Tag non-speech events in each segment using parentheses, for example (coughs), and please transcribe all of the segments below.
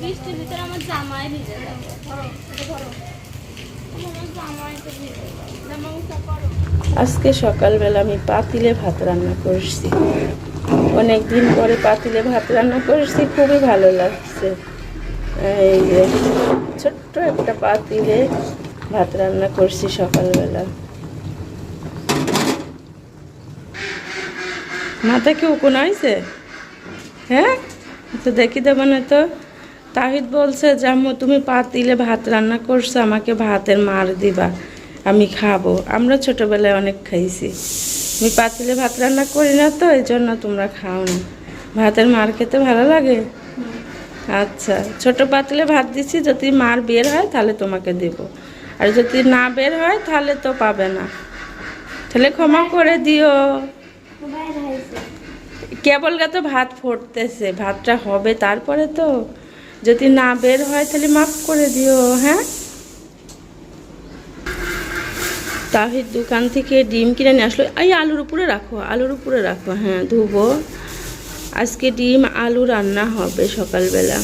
বৃষ্টির ভিতরে আমার জামাই ভিজে আজকে সকালবেলা আমি পাতিলে ভাত রান্না করছি। অনেক দিন পরে পাতিলে ভাত রান্না করছি, খুবই ভালো লাগছে। এই যে, ছোট্ট একটা পাতিলে ভাত রান্না করছি সকালবেলা। মাথায় কি উকুন হয়েছে হ্যাঁ? তো দেখি দেবো না তো। তাহিদ বলছে, যে আম্মু, তুমি পাতিলে ভাত রান্না করছ, আমাকে ভাতের মার দিবা, আমি খাব। আমরা ছোটোবেলায় অনেক খাইছি। আমি পাতিলে ভাত রান্না করি না তো, এই জন্য তোমরা খাও না। ভাতের মার খেতে ভালো লাগে? আচ্ছা ছোট পাতিলে ভাত দিছি, যদি মার বের হয়, তাহলে তোমাকে দেব। আর যদি না বের হয়, তাহলে তো পাবে না। তাহলে ক্ষমা করে দিও। কেবল তো ভাত ফুটতেছে, ভাতটা হবে তারপরে তো যদি না বের হয় তাহলে মাফ করে দিও হ্যাঁ? তাহির দোকান থেকে ডিম কিনে নিয়ে আসলো। এই আলুর উপরে রাখো, আলুর উপরে রাখো হ্যাঁ ধুবো। আজকে ডিম আলু রান্না হবে সকালবেলা।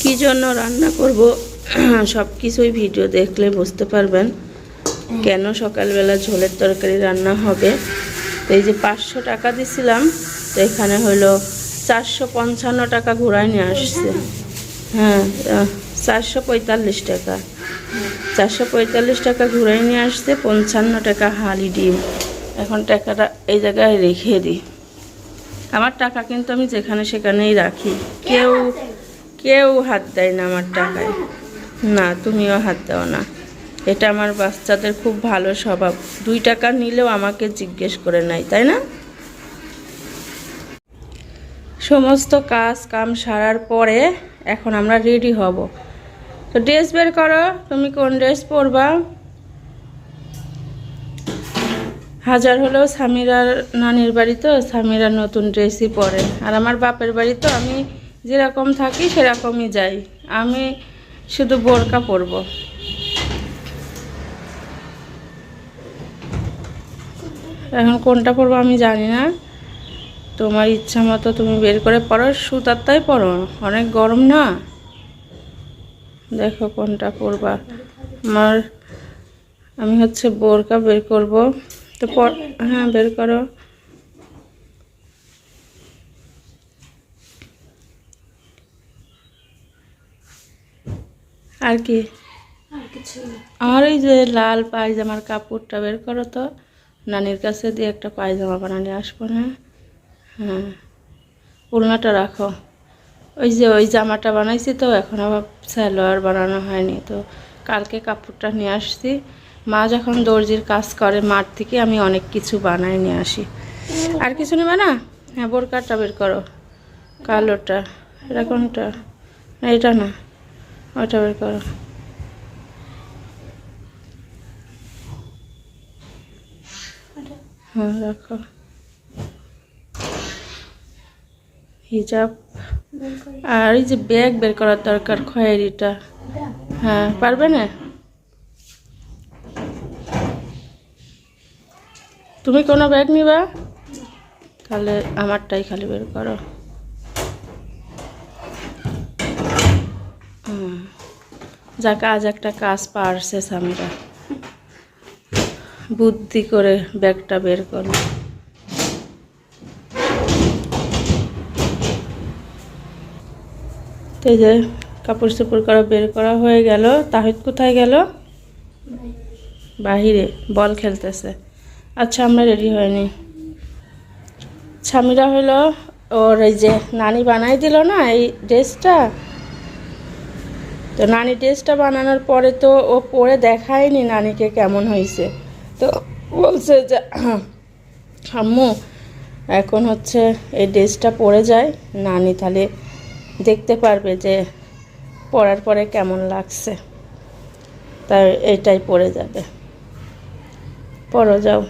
কি জন্য রান্না করব? (clears throat) সব কিছুই ভিডিও দেখলে বুঝতে পারবেন। কেন সকালবেলা ঝোলের তরকারি রান্না হবে? এই যে পাঁচশো টাকা দিছিলাম, তো এখানে হলো চারশো পঞ্চান্ন টাকা ঘোরায় নিয়ে আসছে। হ্যাঁ চারশো পঁয়তাল্লিশ টাকা। চারশো পঁয়তাল্লিশ টাকা ঘুরাই নিয়ে আসছে, পঞ্চান্ন টাকা হালি ডিম। এখন টাকাটা এই জায়গায় রেখে দিই। আমার টাকা কিন্তু আমি যেখানে সেখানেই রাখি। কেউ কেউ হাত দেয় না আমার টাকায়। না, তুমিও হাত দাও না। এটা আমার বাচ্চাদের খুব ভালো স্বভাব। দুই টাকা নিলেও আমাকে জিজ্ঞেস করে নেয় তাই না? সমস্ত কাজ কাম সারার পরে এখন আমরা রেডি হব। তো ড্রেস বের করো, তুমি কোন ড্রেস পরবা? হাজার হলেও স্বামীরার নানির বাড়ি তো স্বামীরা নতুন ড্রেসই পরে। আর আমার বাপের বাড়ি তো আমি যেরকম থাকি সেরকমই যাই। আমি শুধু বোরকা পরব। এখন কোনটা পরবো আমি জানি না। তোমার ইচ্ছা মতো তুমি বের করে পরো সুতারটাই পরো অনেক গরম না? দেখো কোনটা পরবা। আমার আমি হচ্ছে বোরকা বের করব। তো হ্যাঁ বের করো। আর কি? আর কিছু না। আর এই যে লাল পায়জামার কাপড়টা বের করো তো। নানির কাছে দিয়ে একটা পায়জামা বানালে আসব না? হ্যাঁ। উলনাটা রাখো। ওই যে ওই জামাটা বানাইছি তো, এখন আবার স্যালোয়ার বানানো হয়নি। তো কালকে কাপড়টা নিয়ে আসছি। মা যখন দর্জির কাজ করে মাঠ থেকে, আমি অনেক কিছু বানাই নিয়ে আসি। আর কিছু নেবে না? হ্যাঁ বোরকাটা বের করো। কালোটা। এটা কোনটা? এটা না। ওটা বের করো। হ্যাঁ রাখো। হিজাব। আর এই যে ব্যাগ বের করার দরকার, খয়েরিটা। হ্যাঁ পারবে না? তুমি কোনো ব্যাগ নিবা? তাহলে আমারটাই খালি বের করো। হুম। যাক, আজ একটা কাজ পারছে স্বামীরা বুদ্ধি করে ব্যাগটা বের করল। তো যে কাপড় চোপড় করা বের করা হয়ে গেল, তাহিদ কোথায় গেল? বাহিরে, বল খেলতেছে। আচ্ছা আমরা রেডি হয়নি। স্বামীরা হলো ওর এই যে নানি বানাই দিল না, এই ড্রেসটা? তো নানি ড্রেসটা বানানোর পরে তো ও পরে দেখায়নি নানিকে কেমন হয়েছে। তো বলছে যে আম্মু এখন হচ্ছে এই ড্রেসটা পরে যায়, নানি তাহলে দেখতে পারবে যে পরার পরে কেমন লাগছে। তাই এটাই পরে যাবে। পরো, যাও।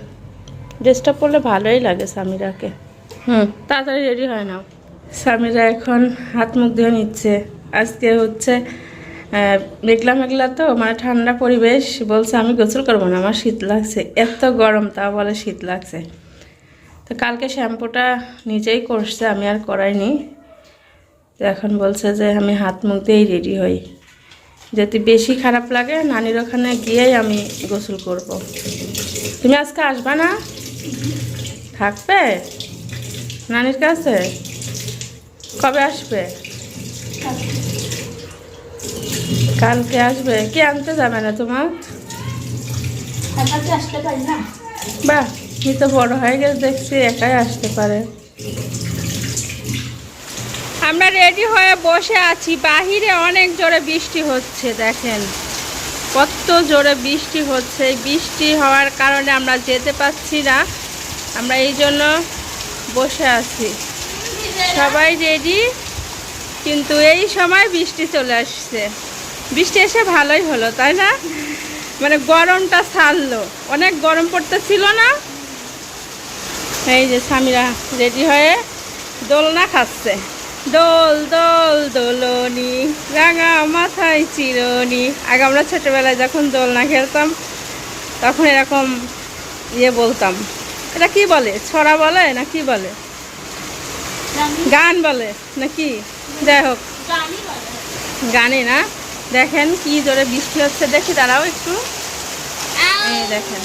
ড্রেসটা পরলে ভালোই লাগে স্বামীরাকে হুম, তাড়াতাড়ি রেডি হয় না স্বামীরা এখন হাত মুখ ধুয়ে নিচ্ছে। আজকে হচ্ছে মেঘলা মেঘলা তো মানে ঠান্ডা পরিবেশ বলছে, আমি গোসল করব না, আমার শীত লাগছে। এত গরম তা বলে শীত লাগছে। তো কালকে শ্যাম্পুটা নিজেই করছে, আমি আর করাইনি। তো এখন বলছে যে, আমি হাত মুখ দিয়েই রেডি হই। যদি বেশি খারাপ লাগে, নানির ওখানে গিয়েই আমি গোসল করব। তুমি আজকে আসবা না? থাকবে? নানির কাছে? কবে আসবে? কালকে আসবে। কে আনতে যাবে না তোমার? বাহ তো বড় হয়ে গেছে দেখছি একাই আসতে পারে। আমরা রেডি হয়ে বসে আছি। বাহিরে অনেক জোরে বৃষ্টি হচ্ছে, দেখেন। কত জোরে বৃষ্টি হচ্ছে। বৃষ্টি হওয়ার কারণে আমরা যেতে পারছি না। আমরা এই জন্য বসে আছি। সবাই রেডি? কিন্তু এই সময় বৃষ্টি চলে আসছে। বৃষ্টি এসে ভালোই হলো তাই না? মানে গরমটা ছাড়লো। অনেক গরম পড়তেছিল না? এই যে স্বামীরা রেডি হয়ে দোলনা খাচ্ছে। দোল দোল দোলনি রাঙা মাথায় চিরনি। আগে আমরা ছোটোবেলায় যখন দোলনা খেলতাম তখন এরকম ইয়ে বলতাম। এটা কি বলে? ছড়া বলে না কি বলে? গান। বলে না কি যাই হোক। গানে না? দেখেন কি জোরে বৃষ্টি হচ্ছে, দেখি দাঁড়াও একটু। দেখেন,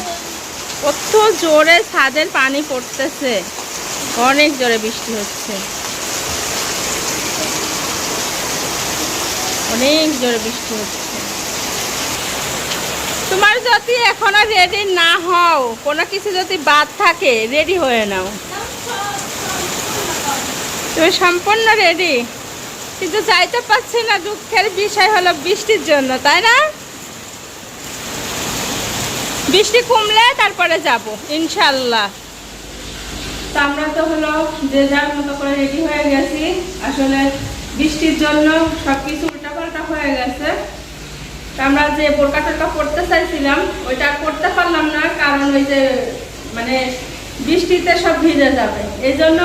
কত জোরে ছাদের পানি পড়তেছে, অনেক জোরে বৃষ্টি হচ্ছে। অনেক জোরে বৃষ্টি হচ্ছে। তোমার যদি এখনও রেডি না হও, কোনো কিছু যদি বাদ থাকে রেডি হয়ে নাও। তুমি সম্পূর্ণ রেডি কিন্তু যাইতে পারছি না, দুঃখের বিষয় হলো বৃষ্টির জন্য, তাই না? বৃষ্টি কমলে তারপরে যাব ইনশাল্লাহ আমরা তো হলো যে যার মতো করে রেডি হয়ে গেছি, আসলে বৃষ্টির জন্য সব কিছু উল্টাপাল্টা হয়ে গেছে। আমরা যে বোরকা টোরকা পড়তে চাইছিলাম, ওইটা করতে পারলাম না, কারণ ওই যে মানে বৃষ্টিতে সব ভিজে যাবে। এই জন্য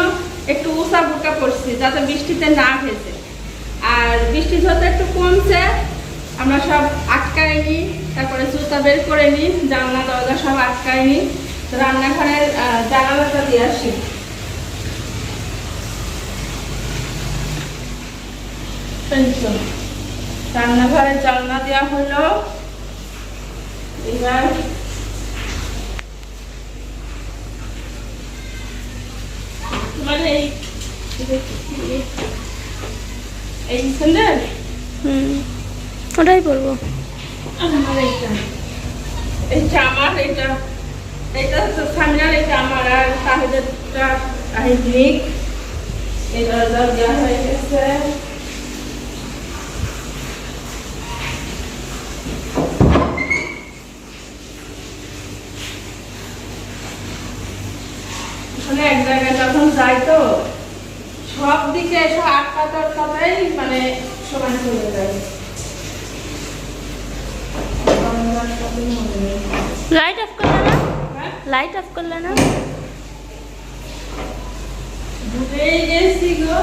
একটু উষা বোরকা পড়ছি যাতে বৃষ্টিতে না ভেজে। আর বৃষ্টি যত একটু কমছে আমরা সব আটকায় নিই তারপরে জুতা বের করে নিই জানলা দরজা সব আটকায় নিই রান্নাঘরের জানালাটা দিয়ে আসি। তো, জানলা দেওয়া হলো এবার তোমার এই এই স্যান্ডেল হুম ওটাই বলব আমার এইটা। এইটা আমার এইটা এইটা হচ্ছে সামনের এইটা আমার আর তাহিদেরটা তাহিদ দরজা দেওয়া হয়ে গেছে আসলে এক জায়গায় যখন যাই তো সব দিকে তটকাটাই মানে চলে যায় লাইট অফ করলে না? লাইট অফ করলে না? ভুলেই গেছি গো।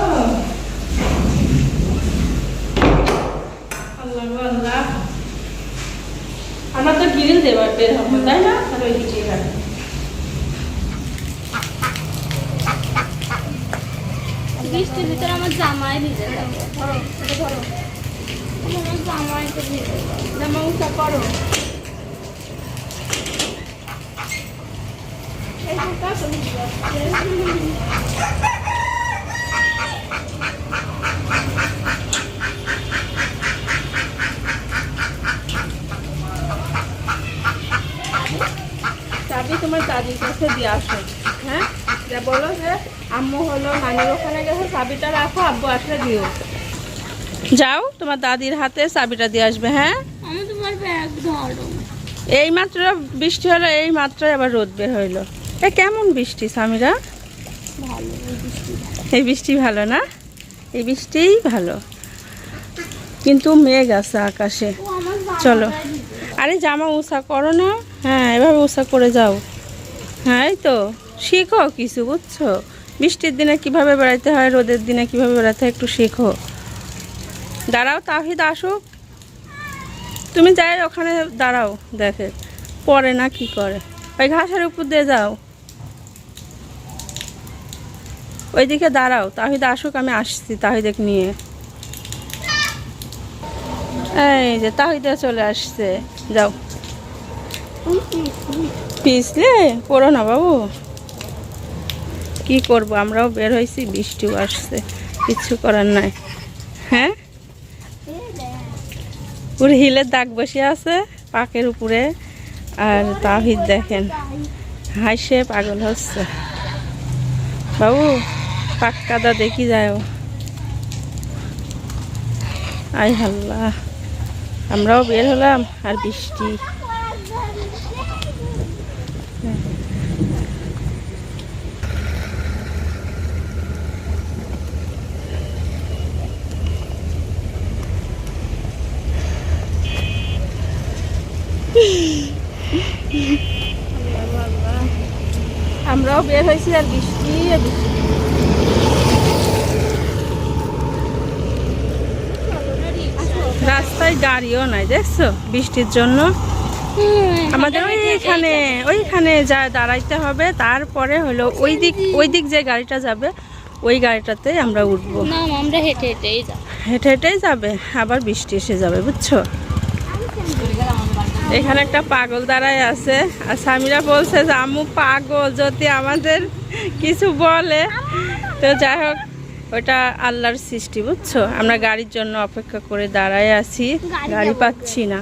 আল্লাহ গো আল্লাহ। আমরা তো গিরিল দেবার বের হব তাই না? আর ওই দিকে বৃষ্টির ভিতরে আমার জামাই ভিজে যাবে আমার জামাই জামা উঠা করো। চাবি তোমার দাদির কাছে দিয়ে আসো। হ্যাঁ? বলো যে আম্মু হলো নানির ওখানে গেছে চাবিটা রাখো আব্বু আসলে দিও। যাও তোমার দাদির হাতে চাবিটা দিয়ে আসবে হ্যাঁ? আমি তোমার ব্যাগ ধরো। এই মাত্র বৃষ্টি হলো এই মাত্রই আবার রোদ বের হইল। এ কেমন বৃষ্টি সামিরা? এই বৃষ্টি ভালো। না? এই বৃষ্টিই ভালো। কিন্তু মেঘ আছে আকাশে। চলো। আরে জামা উষা করো না। হ্যাঁ এভাবে উষা করে যাও। হ্যাঁ এই তো। শেখো কিছু, বুঝছ? বৃষ্টির দিনে কীভাবে বেড়াইতে হয়, রোদের দিনে কীভাবে বেড়াতে হয়, একটু শেখো। দাঁড়াও তাহিদ আসুক। তুমি যাই, ওখানে দাঁড়াও, দেখে। পরে না কি করে? ওই ঘাসের উপর দিয়ে যাও। ওইদিকে দাঁড়াও তাহিদ আসুক, আমি আসছি তাহিদেক নিয়ে। এই যে তাহিদে চলে আসছে। যাও। পিছলে? পড়ো না বাবু। কি করব? আমরাও বের হয়েছি, বৃষ্টিও আসছে কিচ্ছু করার নাই। হ্যাঁ? পুরো হিলের দাগ বসে আছে, পাকের উপরে। আর তাহিদ দেখেন হাসে পাগল হচ্ছে। বাবু, পাক কাদা দেখি যায় আই হাল্লা। আমরাও বের হলাম, আর বৃষ্টি আমরাও বের হয়েছি আর বৃষ্টি বৃষ্টি। রাস্তায় গাড়িও নাই দেখছ? বৃষ্টির জন্য। আমাদের ওইখানে ওইখানে যা দাঁড়াইতে হবে তারপরে হলো ওই দিক ওই দিক যে গাড়িটা যাবে ওই গাড়িটাতে আমরা উঠবো। আমরা হেঁটে হেঁটেই যাব। হেঁটে হেঁটেই যাবে আবার বৃষ্টি এসে যাবে বুঝছ? এখানে একটা পাগল দাঁড়ায় আছে। আর স্বামীরা বলছে যে আম্মু পাগল যদি আমাদের কিছু বলে। তো যাই হোক ওটা আল্লাহর সৃষ্টি বুঝছ? আমরা গাড়ির জন্য অপেক্ষা করে দাঁড়ায় আছি। গাড়ি পাচ্ছি না।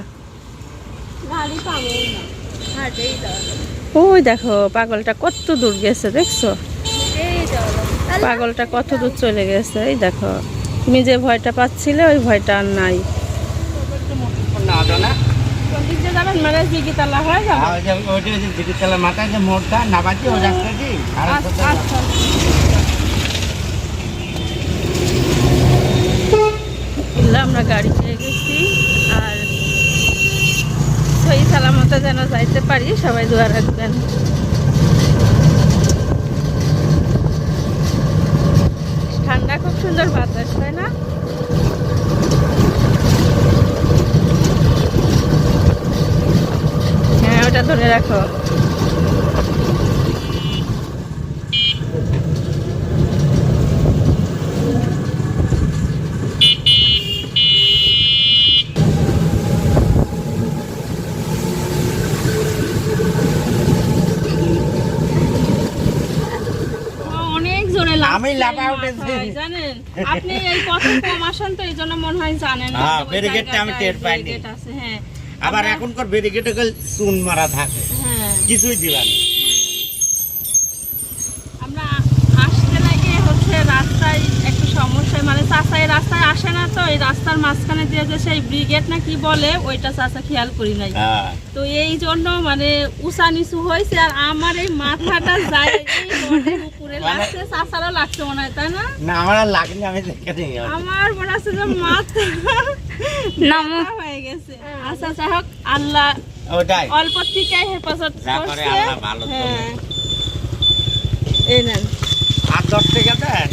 যাব ওই দেখো পাগলটা কত দূর গেছে দেখছ? পাগলটা কত দূর চলে গেছে এই দেখো। তুমি যে ভয়টা পাচ্ছিলে ওই ভয়টা আর নাই। যে ওইটা যে যে ওই আচ্ছা আমরা গাড়ি পেয়ে গেছি আর সহি সালামতে যেন যাইতে পারি সবাই দোয়া রাখবেন ঠান্ডা খুব সুন্দর বাতাস, তাই না হ্যাঁ ওটা ধরে রাখো অনেক জোরে লাগছে আমি লাফা এই উঠেছি। জানেন আপনি এই পথে কম আসেন তো এই জন্য মনে হয় জানেন না হ্যাঁ, ব্যারিকেডটা আমি টের পাইনি। ব্যারিকেড হ্যাঁ আবার এখনকার ব্যারিকেটে চুন মারা থাকে। হ্যাঁ। কিছুই দিবেন আমরা আসতে লাগে হচ্ছে রাস্তায় একটু সমস্যা মানে চাষা এই রাস্তায় আসে না তো এই রাস্তার মাঝখানে দিয়ে যে সেই ব্রিগেড না কি বলে ওইটা চাষা খেয়াল করি নাই। হ্যাঁ। তো এই জন্য মানে উঁচা নিচু হয়েছে আর আমার এই মাথাটা যায় উপরে। মানে- লাগছে চাষারও লাগছে মনে হয় তাই না? না আমার আর লাগেনি আমি আমার মনে হচ্ছে যে মাথা হয়ে গেছে। আচ্ছা হোক আল্লাহ ওটাই। অল্প থেকে হেফাজত যা করে করছে। আল্লাহ ভালো হ্যাঁ। এই নেন। আর দশ টাকা দেন।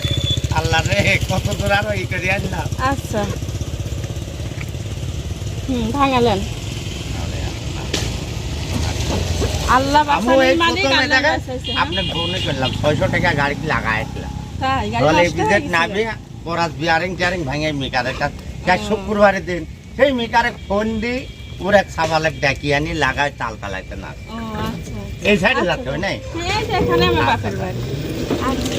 আল্লাহ রে কত দূর আরও ই করি আন আচ্ছা। হুম ভাঙালেন। আল্লাহ? আপনি ফোনে করলাম ছয়শো টাকা গাড়ি লাগাইছিলাম তাই, গাড়ি নষ্ট হয়ে বিদেশ নাবি পরাস বিয়ারিং টিয়ারিং ভাঙে মিকারের কাছে। শুক্রবারের দিন সেই মিকারে ফোন দি ওর এক সাবালেক ডাকি আনি লাগাই তাল তালাইতে না। ও, আচ্ছা। এই সাইডে যাচ্ছে হয় নাই? এখানে আমার বাপের বাড়ি? আচ্ছা।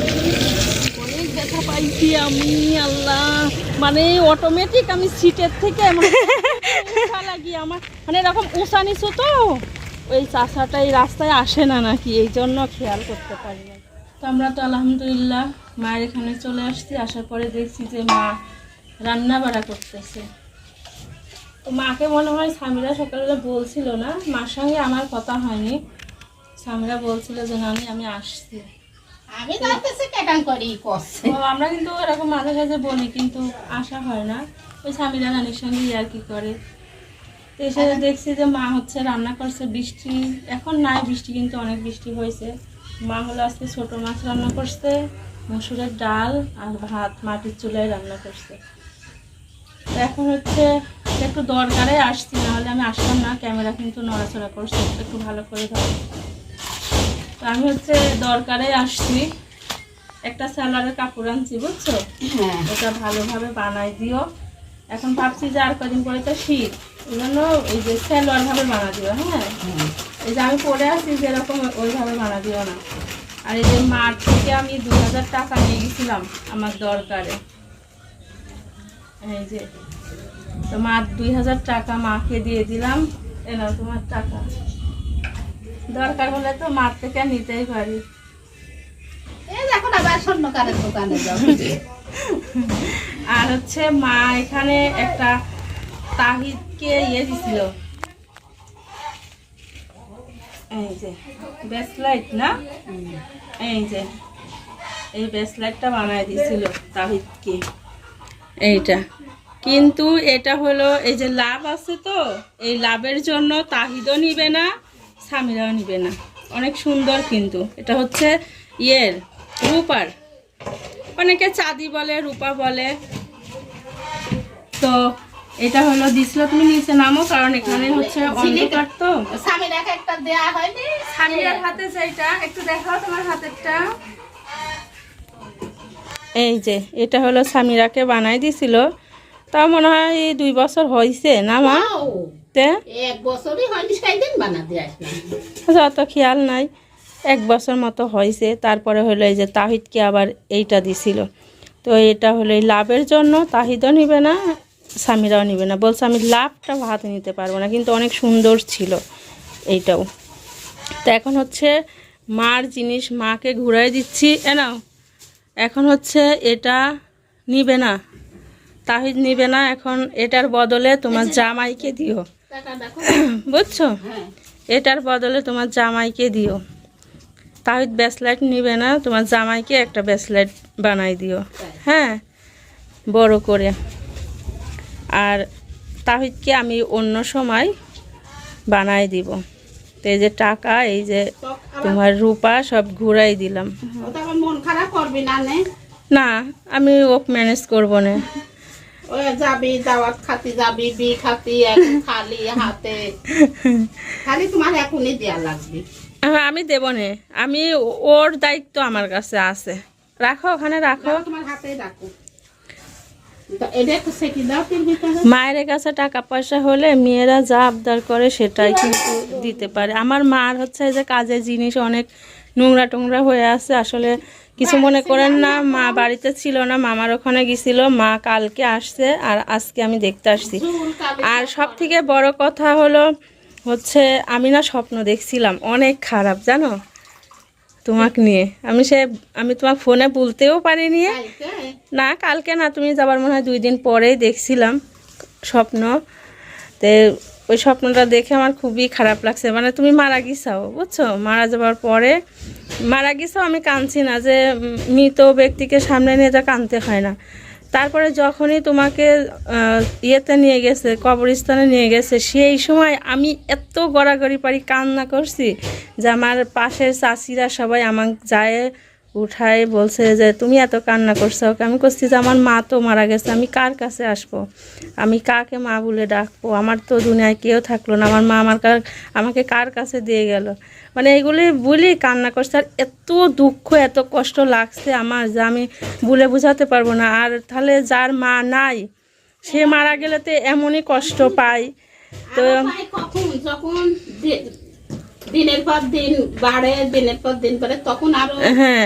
পাইছি আমি আল্লাহ। মানে অটোমেটিক আমি সিটের থেকে লাগি আমার মানে এরকম উঁচা নিচু তো? ওই চাষাটা এই রাস্তায় আসে না নাকি? এই জন্য খেয়াল করতে পারি না তো আমরা তো আলহামদুলিল্লাহ মায়ের এখানে চলে আসছি আসার পরে দেখছি যে মা রান্না বাড়া করতেছে। তো মাকে মনে হয় স্বামীরা সকালবেলা বলছিল না। মার সঙ্গে আমার কথা হয়নি। স্বামীরা বলছিল যে নানি আমি আসছি। আমি ভাবতেছি কেটান করি করছে। আমরা কিন্তু এরকম মাঝে সাঝে বলি কিন্তু আসা হয় না। ওই স্বামীরা নানির সঙ্গে আর কি করে? তো এসে দেখছি যে মা হচ্ছে রান্না করছে বৃষ্টি। এখন নাই বৃষ্টি কিন্তু অনেক বৃষ্টি হয়েছে। মা হলো আজকে ছোট মাছ রান্না করছে মসুরের ডাল আর ভাত মাটির চুলায় রান্না করছে। এখন হচ্ছে একটু দরকারে আসছি না হলে আমি আসতাম না। ক্যামেরা কিন্তু নড়াচড়া করছে একটু ভালো করে ধরো। তো আমি হচ্ছে দরকারে আসছি। একটা স্যালারের কাপড় আনছি বুঝছ? হ্যাঁ। ওটা ভালোভাবে বানাই দিও। এখন ভাবছি যে আর কদিন পরে তো শীত ওই জন্য এই যে স্যালোয়ার ভাবে বানা দিও হ্যাঁ? এই যে আমি পরে আছি যেরকম ওইভাবে বানা দিও না। আর এই যে মাঠ থেকে আমি দু হাজার টাকা নিয়ে গেছিলাম আমার দরকারে। এই যে তো মা দুই হাজার টাকা মাকে দিয়ে দিলাম এনাও তোমার টাকা। দরকার হলে তো মার থেকে নিতেই পারি। এই এখন আবার স্বর্ণকারের দোকানে আর হচ্ছে মা এখানে একটা তাহিদকে ইয়ে দিছিল। এই যে ব্যাসলাইট না? এই যে এই ব্যাসলাইটটা বানায় দিছিল তাহিদকে। এইটা। কিন্তু এটা হলো এই যে লাভ আছে তো এই লাভের জন্য তাহিদও নিবে না স্বামীরাও নিবে না। অনেক সুন্দর কিন্তু। এটা হচ্ছে ইয়ের রূপার। অনেকে চাঁদি বলে রূপা বলে। তো এটা হলো দিছিল তুমি নিচে নামো কারণ এখানে হচ্ছে অন্ধকার তো। স্বামীর হাতে যেটা একটু দেখাও তোমার হাতেরটা। এই যে এটা হলো স্বামীরাকে বানাই দিছিল। তা মনে হয় এই দুই বছর হয়েছে না মা? ও, তে? এক বছরই হয়নি সেদিন বানা দিয়ে আসলাম অত খেয়াল নাই। এক বছর মতো হয়েছে তারপরে হলো এই যে তাহিদকে আবার এইটা দিছিল। তো এটা হলো এই লাভের জন্য তাহিদও নিবে না স্বামীরাও নিবে না। বলছে আমি লাভটা হাতে নিতে পারব না কিন্তু অনেক সুন্দর ছিল এইটাও। তো এখন হচ্ছে মার জিনিস মাকে ঘুরাই দিচ্ছি। এ নাও। এখন হচ্ছে এটা নিবে না। তাহিদ নিবে না এখন এটার বদলে তোমার জামাইকে দিও। (coughs) বুঝছ? হ্যাঁ। এটার বদলে তোমার জামাইকে দিও। তাহিদ ব্যাসলাইট নিবে না তোমার জামাইকে একটা ব্যাসলাইট বানাই দিও। হ্যাঁ? বড় করে। আর তাহিদকে আমি অন্য সময় বানাই দিব। তো এই যে টাকা এই যে তোমার রূপা সব ঘুরাই দিলাম। মন খারাপ করবি না নে? না আমি ওক ম্যানেজ করব না। যাবি দাওয়াত খাতি যাবি বি খাতি খালি হাতে। খালি তোমার এখনই লাগবে। আমি দেবো না। আমি ওর দায়িত্ব আমার কাছে আছে। রাখো ওখানে রাখো। তোমার হাতে রাখো তো এটা একটু সেটি দাও তিন ভিতরে মায়ের কাছে টাকা পয়সা হলে মেয়েরা যা আবদার করে সেটাই কিন্তু দিতে পারে। আমার মার হচ্ছে যে কাজের জিনিস অনেক নোংরা টোংরা হয়ে আছে। আসলে কিছু মনে করেন না মা বাড়িতে ছিল না মামার ওখানে গেছিল মা কালকে আসছে আর আজকে আমি দেখতে আসছি। আর সব থেকে বড় কথা হলো হচ্ছে আমি না স্বপ্ন দেখছিলাম। অনেক খারাপ জানো? তোমাকে নিয়ে। আমি সে আমি তোমার ফোনে বলতেও পারিনি। না কালকে না তুমি যাবার মনে হয় দুই দিন পরেই দেখছিলাম স্বপ্ন। তে ওই স্বপ্নটা দেখে আমার খুবই খারাপ লাগছে। মানে তুমি মারা গিয়েছাও বুঝছ? মারা যাবার পরে মারা গিয়েছাও আমি কাঁদছি না যে মৃত ব্যক্তিকে সামনে নিয়ে যা কাঁদতে হয় না। তারপরে যখনই তোমাকে ইয়েতে নিয়ে গেছে, কবরস্থানে নিয়ে গেছে, সেই সময় আমি এত গড়াগড়ি পারি, কান্না করছি যে আমার পাশের চাষিরা সবাই আমাকে যায় উঠায় বলছে যে, তুমি এত কান্না করছ আমি করছি যে, আমার মা তো মারা গেছে, আমি কার কাছে আসব? আমি কাকে মা বলে ডাকবো? আমার তো দুনিয়ায় কেউ থাকল না, আমার মা আমার কার, আমাকে কার কাছে দিয়ে গেল? মানে এগুলি বলি কান্না করছে, আর এত দুঃখ, এত কষ্ট লাগছে আমার যে আমি বলে বোঝাতে পারব না। আর তাহলে যার মা নাই, সে মারা গেলে তো এমনই কষ্ট পাই তো দিনের পর দিন বাড়ে দিনের পর দিন বাড়ে তখন আরও হ্যাঁ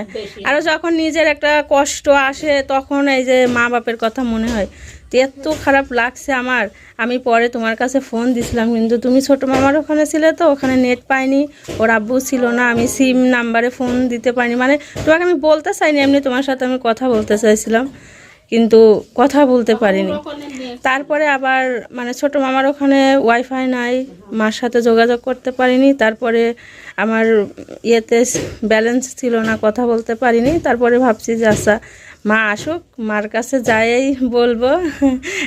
আরও যখন নিজের একটা কষ্ট আসে তখন এই যে মা বাপের কথা মনে হয় তো এত খারাপ লাগছে আমার। আমি পরে তোমার কাছে ফোন দিছিলাম কিন্তু তুমি ছোট মামার ওখানে ছিলে তো ওখানে নেট পাইনি ওর আব্বু ছিল না আমি সিম নাম্বারে ফোন দিতে পারিনি। মানে তোমাকে আমি বলতে চাইনি এমনি তোমার সাথে আমি কথা বলতে চাইছিলাম। কিন্তু কথা বলতে পারিনি। তারপরে আবার মানে ছোট মামার ওখানে ওয়াইফাই নাই মার সাথে যোগাযোগ করতে পারিনি। তারপরে আমার ইয়েতে ব্যালেন্স ছিল না কথা বলতে পারিনি। তারপরে ভাবছি যে আচ্ছা মা আসুক, মার কাছে যাই বলব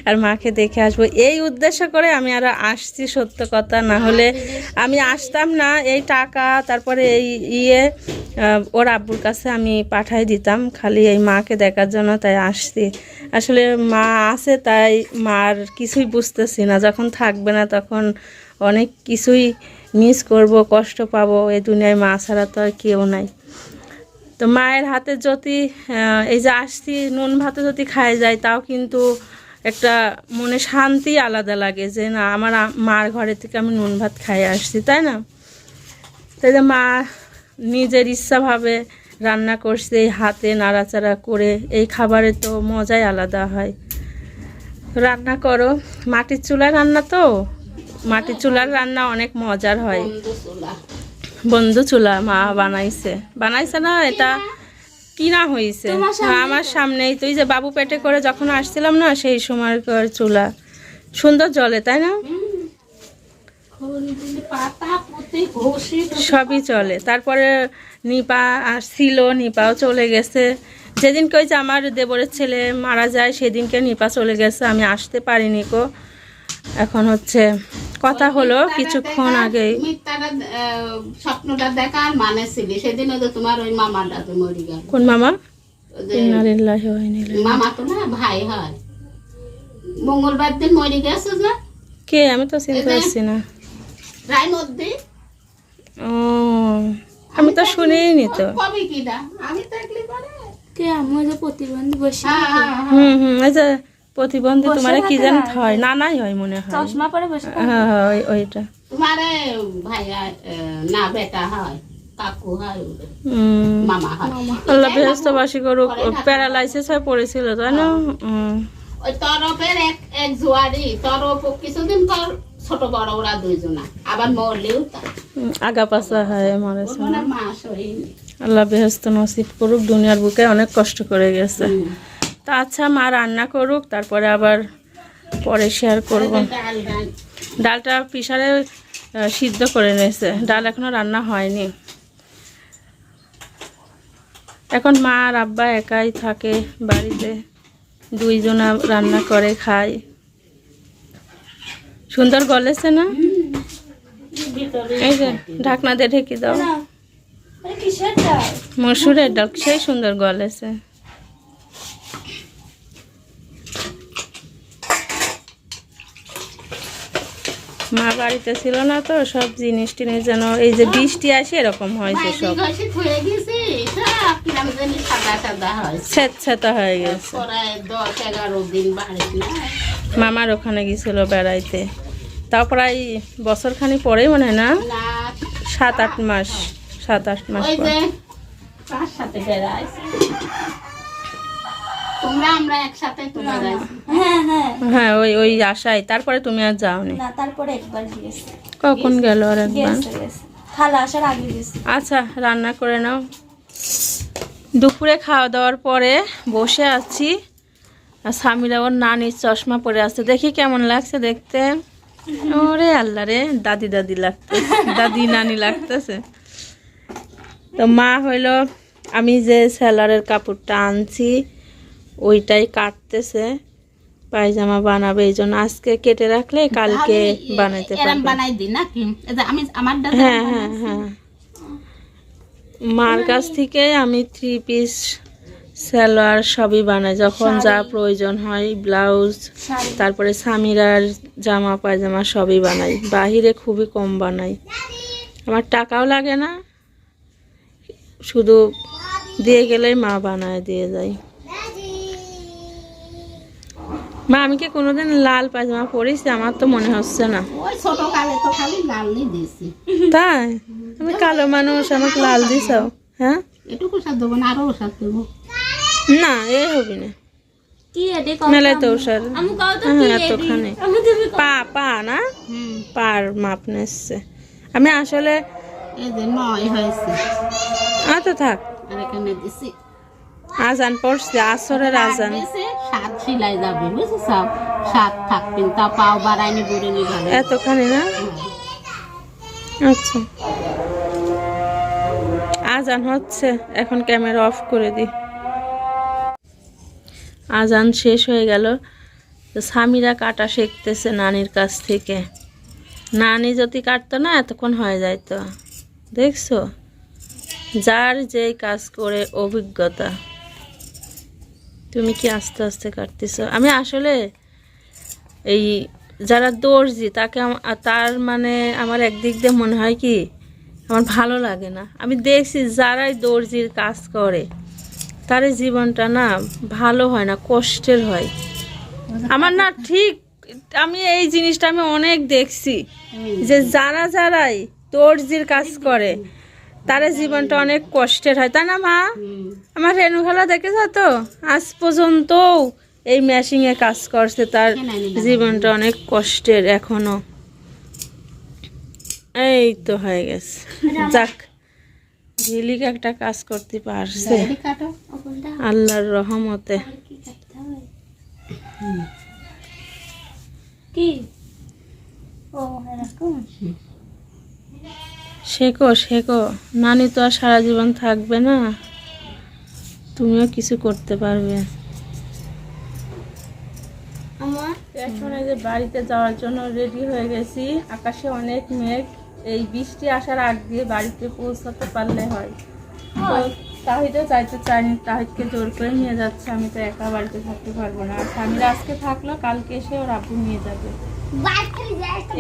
আর মাকে দেখে আসব। এই উদ্দেশ্য করে আমি আরও আসছি সত্য কথা, না হলে আমি আসতাম না। এই টাকা, তারপরে এই ইয়ে ওর আব্বুর কাছে আমি পাঠাই দিতাম। খালি এই মাকে দেখার জন্য তাই আসছি। আসলে মা আছে তাই মার কিছুই বুঝতেছি না। যখন থাকবে না তখন অনেক কিছুই মিস করব, কষ্ট পাবো। এই দুনিয়ায় মা ছাড়া তো আর কেউ নাই। তো মায়ের হাতে যদি এই যে আসছি নুন ভাতে যদি খাই যায়, তাও কিন্তু একটা মনে শান্তি আলাদা লাগে যে না, আমার মার ঘরে থেকে আমি নুন ভাত খাই আসছি, তাই না? তাই যে মা নিজের ইচ্ছাভাবে রান্না করছে, এই হাতে নাড়াচাড়া করে, এই খাবারে তো মজাই আলাদা হয়। রান্না করো। মাটির চুলার রান্না তো? মাটির চুলার রান্না অনেক মজার হয়। বন্ধু চুলা মা বানাইছে। বানাইছে না এটা কিনা হয়েছে আমার সামনেই তুই যে বাবু পেটে করে যখন আসছিলাম না সেই সময়কার চুলা। সুন্দর জলে তাই না? সবই চলে। তারপরে নিপা আসছিল নিপাও চলে গেছে। যেদিনকে ওই যে আমার দেবরের ছেলে মারা যায় সেদিনকে নিপা চলে গেছে আমি আসতে পারিনি কো এখন হচ্ছে কথা হলো কিছুক্ষণ আগে মানে ছিল। সেদিন তোমার ওই মামাটা তো মরি গেল। কোন মামা? তো না ভাই হয়। মঙ্গলবার দিন মরে গেছে না? কে? আমি তো চিনতে পারছি না। রায় ও আমি তো শুনিনি তো। কবে কিনা? আমি থাকলে কে? আমি যে প্রতিবন্ধী বসে হ্যাঁ হ্যাঁ হ্যাঁ। হুম হুম যে প্রতিবন্ধী তোমার কি জানি না? হয় নানাই হয় মনে হয়। চশমা পরে বসে হ্যাঁ হ্যাঁ ওই ওইটা। তোমার ভাইয়া না বেটা হয় হয় হয়। আল্লাহ বেহস্তবাসী করুক প্যারালাইসিস হয়ে পড়েছিল তাই না? ওই তরফের এক এক জুয়ারি তরফ কিছুদিন পর ছোট বড় ওরা দুইজনা আবার মরলেও আগা পাশা হয় মরেছে। শরীর আল্লাহ বেহস্ত নসিব করুক দুনিয়ার বুকে অনেক কষ্ট করে গেছে। তা আচ্ছা মা রান্না করুক তারপরে আবার পরে শেয়ার করব। ডাল ডাল ডালটা পিসারে সিদ্ধ করে নিয়েছে। ডাল এখনও রান্না হয়নি। এখন মা আর আব্বা একাই থাকে বাড়িতে। দুইজনা রান্না করে খায়। সুন্দর গলেছে না? এই যে ঢাকনা দিয়ে ঢেকে দাও? মসুরের ডাল সেই সুন্দর গলেছে। মা বাড়িতে ছিল না তো সব জিনিস টিনিস যেন এই যে বৃষ্টি আসে এরকম হয়েছে সব। ঘষে থুয়ে গেছি সব কিরম জানি সাদা সাদা হয়। গেছে। মামার ওখানে গেছিল বেড়াইতে। তাও প্রায় বছরখানি পরেই মনে হয় না? সাত আট মাস সাত আট মাস পর। তোমরা আমরা একসাথে তোমরা হ্যাঁ হ্যাঁ। হ্যাঁ ওই ওই আশায়। তারপরে তুমি আর যাওনি? না তারপরে একবার কখন গেল আর একবার? গেছে গেছে খালা আসার আগে গেছে আচ্ছা রান্না করে নাও। দুপুরে খাওয়া দাওয়ার পরে বসে আছি। আর স্বামীরা ওর নানির চশমা পরে আছে। দেখি কেমন লাগছে দেখতে। ওরে আল্লাহ রে দাদি দাদি লাগতেছে। দাদি নানি লাগতেছে। তো মা হইল আমি যে সেলারের কাপড়টা আনছি ওইটাই কাটতেছে পায়জামা বানাবে এই জন্য আজকে কেটে রাখলে কালকে বানাইতে পারবে। হ্যাঁ হ্যাঁ হ্যাঁ। মার কাছ থেকে আমি থ্রি পিস সালোয়ার সবই বানাই যখন যা প্রয়োজন হয় ব্লাউজ তারপরে স্বামীরার জামা পায়জামা সবই বানাই। বাহিরে খুবই কম বানাই। আমার টাকাও লাগে না শুধু দিয়ে গেলেই মা বানায় দিয়ে যায়। মা আমি কি কোনোদিন লাল পায়জামা পরেছি? আমার তো মনে হচ্ছে না। ওই ছোট কালে তো খালি লালই দিয়েছি। তাই? আমি কালো মানুষ আমাকে লাল দিছ। হ্যাঁ? এটুকু সাথ দেবো না আরও সাথ দেবো। না এ হবি না। কি তো হ্যাঁ, পা পা না? পার মাপ নেছে আমি আসলে এই যে নয় হয়েছে। আ তো থাক। আর এখানে দিছি। আজান পড়ছে আসরের আজান। সাত সিলাই যাবে বুঝছ? সব সাত থাকবেন তা পাও বাড়াইনি বুড়িনি ভালো এতখানি না? আচ্ছা। আজান হচ্ছে এখন ক্যামেরা অফ করে দি। আজান শেষ হয়ে গেল। স্বামীরা কাটা শিখতেছে নানির কাছ থেকে। নানি যদি কাটতো না এতক্ষণ হয়ে যাইতো। দেখছ? যার যেই কাজ করে অভিজ্ঞতা। তুমি কি আস্তে আস্তে কাটতেছো? আমি আসলে এই যারা দর্জি তাকে তার মানে আমার একদিক দিয়ে মনে হয় কি আমার ভালো লাগে না। আমি দেখছি যারাই দর্জির কাজ করে তার জীবনটা না ভালো হয় না কষ্টের হয়। আমার না ঠিক আমি এই জিনিসটা আমি অনেক দেখছি যে যারা যারাই দর্জির কাজ করে তারা জীবনটা অনেক কষ্টের হয় তাই না মা। আমার রেণুখালা দেখেছ তো? আজ পর্যন্ত এই মেশিংয়ে কাজ করছে তার জীবনটা অনেক কষ্টের এখনও। এই তো হয়ে গেছে। যাক ঝিলিক একটা কাজ করতে পারছে। আল্লাহর রহমতে। কি? ও এরকম? শেখো শেখো নানি তো আর সারা জীবন থাকবে না। তুমিও কিছু করতে পারবে। আমার এখন এই যে বাড়িতে যাওয়ার জন্য রেডি হয়ে গেছি। আকাশে অনেক মেঘ। এই বৃষ্টি আসার আগ দিয়ে বাড়িতে পৌঁছাতে পারলে হয়। তো তাহিদও যাইতে চাইনি তাহিদকে জোর করে নিয়ে যাচ্ছে। আমি তো একা বাড়িতে থাকতে পারব না। আর স্বামীরা আজকে থাকল কালকে এসে ওর আব্বু নিয়ে যাবে।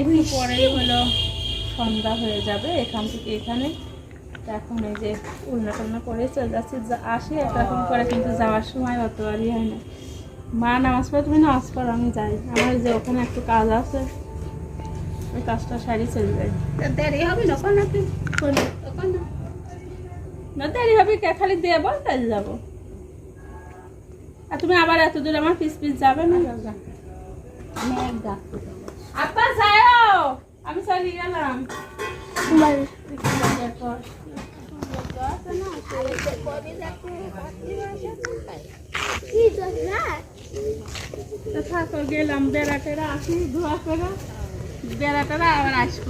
একটু পরেই হলো। সন্ধ্যা হয়ে যাবে এখান থেকে এখানে। এখন এই যে উল্না টুল্না করে চলে যাচ্ছি যা- আসি একরকম করে কিন্তু যাওয়ার সময় অত আর ইয়ে হয় না। মা নামাজ পড়ে তুমি নামাজ পড়ো আমি যাই। আমার যে ওখানে একটু কাজ আছে ওই কাজটা সারি চলে দেরি হবে না দেরি হবে কে? খালি দিয়ে বল তাই যাব। আর তুমি আবার এত দূর আমার পিস পিস যাবে না? আপা যাও। আমি চলে গেলাম। থাকো গেলাম বেড়া টেরা আসি ধোয়া করে। বেড়া টেরা আবার আসব।